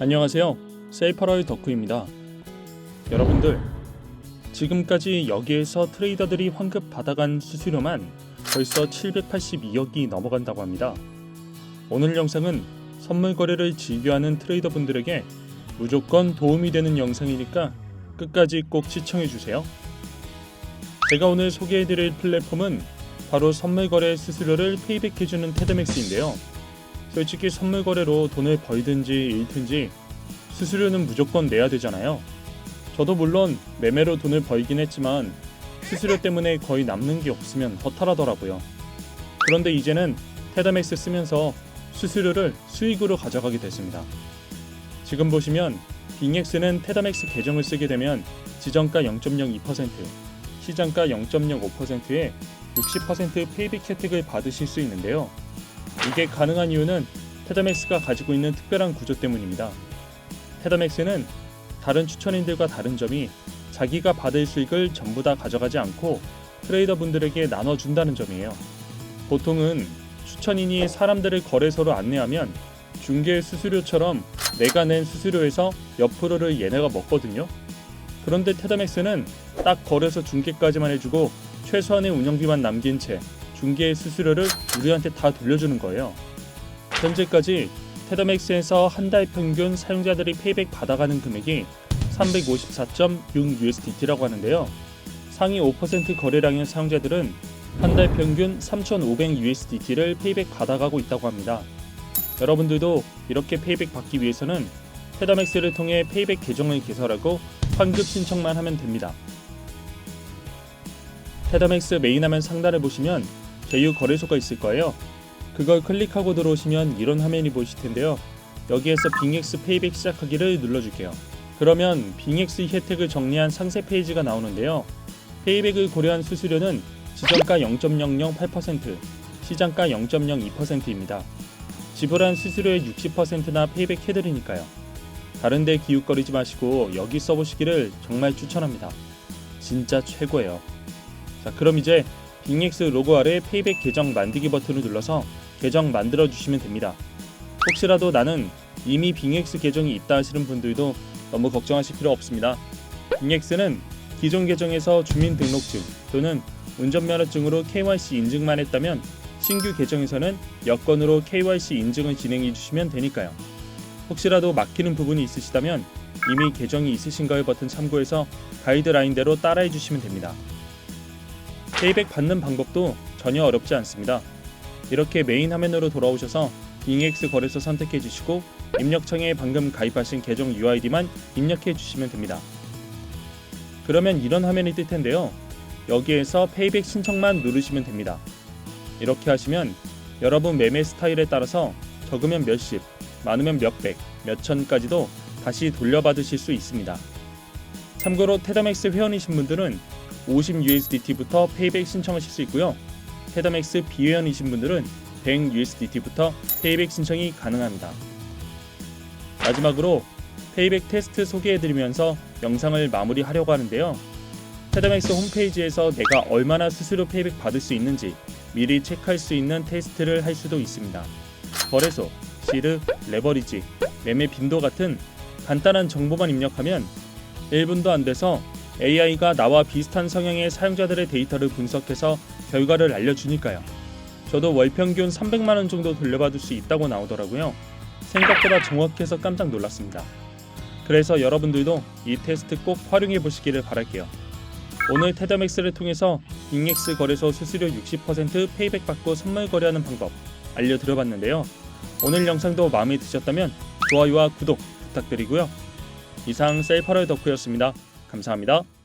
안녕하세요. 세이퍼럴 덕후입니다. 여러분들, 지금까지 여기에서 트레이더들이 환급 받아간 수수료만 벌써 782억이 넘어간다고 합니다. 오늘 영상은 선물 거래를 즐겨하는 트레이더분들에게 무조건 도움이 되는 영상이니까 끝까지 꼭 시청해 주세요. 제가 오늘 소개해 드릴 플랫폼은 바로 선물 거래 수수료를 페이백해 주는 테드맥스인데요. 솔직히 선물 거래로 돈을 벌든지 잃든지 수수료는 무조건 내야 되잖아요. 저도 물론 매매로 돈을 벌긴 했지만 수수료 때문에 거의 남는 게 없으면 허탈하더라고요. 그런데 이제는 테더맥스 쓰면서 수수료를 수익으로 가져가게 됐습니다. 지금 보시면 빅엑스는 테더맥스 계정을 쓰게 되면 지정가 0.02%, 시장가 0.05%에 60% 페이백 혜택을 받으실 수 있는데요. 이게 가능한 이유는 테더맥스가 가지고 있는 특별한 구조 때문입니다. 테더맥스는 다른 추천인들과 다른 점이 자기가 받을 수익을 전부 다 가져가지 않고 트레이더 분들에게 나눠준다는 점이에요. 보통은 추천인이 사람들을 거래소로 안내하면 중개 수수료처럼 내가 낸 수수료에서 몇 프로를 얘네가 먹거든요. 그런데 테더맥스는 딱 거래소 중개까지만 해주고 최소한의 운영비만 남긴 채 중개 수수료를 우리한테 다 돌려주는 거예요. 현재까지 테더맥스에서 한 달 평균 사용자들이 페이백 받아가는 금액이 354.6 USDT라고 하는데요. 상위 5% 거래량의 사용자들은 한 달 평균 3,500 USDT를 페이백 받아가고 있다고 합니다. 여러분들도 이렇게 페이백 받기 위해서는 테더맥스를 통해 페이백 계정을 개설하고 환급 신청만 하면 됩니다. 테더맥스 메인 화면 상단을 보시면 제휴 거래소가 있을 거예요. 그걸 클릭하고 들어오시면 이런 화면이 보이실 텐데요. 여기에서 빙엑스 페이백 시작하기를 눌러줄게요. 그러면 빙엑스 혜택을 정리한 상세 페이지가 나오는데요. 페이백을 고려한 수수료는 지정가 0.008%, 시장가 0.02%입니다. 지불한 수수료의 60%나 페이백 해드리니까요. 다른데 기웃거리지 마시고 여기 써보시기를 정말 추천합니다. 진짜 최고예요. 자, 그럼 이제 빅엑스 로고 아래 페이백 계정 만들기 버튼을 눌러서 계정 만들어 주시면 됩니다. 혹시라도 나는 이미 빅엑스 계정이 있다 하시는 분들도 너무 걱정하실 필요 없습니다. 빅엑스는 기존 계정에서 주민등록증 또는 운전면허증으로 KYC 인증만 했다면 신규 계정에서는 여권으로 KYC 인증을 진행해 주시면 되니까요. 혹시라도 막히는 부분이 있으시다면 이미 계정이 있으신가요 버튼 참고해서 가이드라인대로 따라해 주시면 됩니다. 페이백 받는 방법도 전혀 어렵지 않습니다. 이렇게 메인 화면으로 돌아오셔서 잉엑스 거래소 선택해 주시고 입력창에 방금 가입하신 계정 UID만 입력해 주시면 됩니다. 그러면 이런 화면이 뜰 텐데요. 여기에서 페이백 신청만 누르시면 됩니다. 이렇게 하시면 여러분 매매 스타일에 따라서 적으면 몇십, 많으면 몇백, 몇천까지도 다시 돌려받으실 수 있습니다. 참고로 테더맥스 회원이신 분들은 50USDT부터 페이백 신청하실 수 있고요. 테더맥스 비회원이신 분들은 100USDT부터 페이백 신청이 가능합니다. 마지막으로 페이백 테스트 소개해드리면서 영상을 마무리하려고 하는데요. 테더맥스 홈페이지에서 내가 얼마나 수수료 페이백 받을 수 있는지 미리 체크할 수 있는 테스트를 할 수도 있습니다. 거래소, 시르, 레버리지, 매매 빈도 같은 간단한 정보만 입력하면 1분도 안 돼서 AI가 나와 비슷한 성향의 사용자들의 데이터를 분석해서 결과를 알려주니까요. 저도 월 평균 300만 원 정도 돌려받을 수 있다고 나오더라고요. 생각보다 정확해서 깜짝 놀랐습니다. 그래서 여러분들도 이 테스트 꼭 활용해 보시기를 바랄게요. 오늘 테더맥스를 통해서 빅엑스 거래소 수수료 60% 페이백 받고 선물 거래하는 방법 알려드려봤는데요. 오늘 영상도 마음에 드셨다면 좋아요와 구독 부탁드리고요. 이상 셀퍼럴 덕후였습니다. 감사합니다.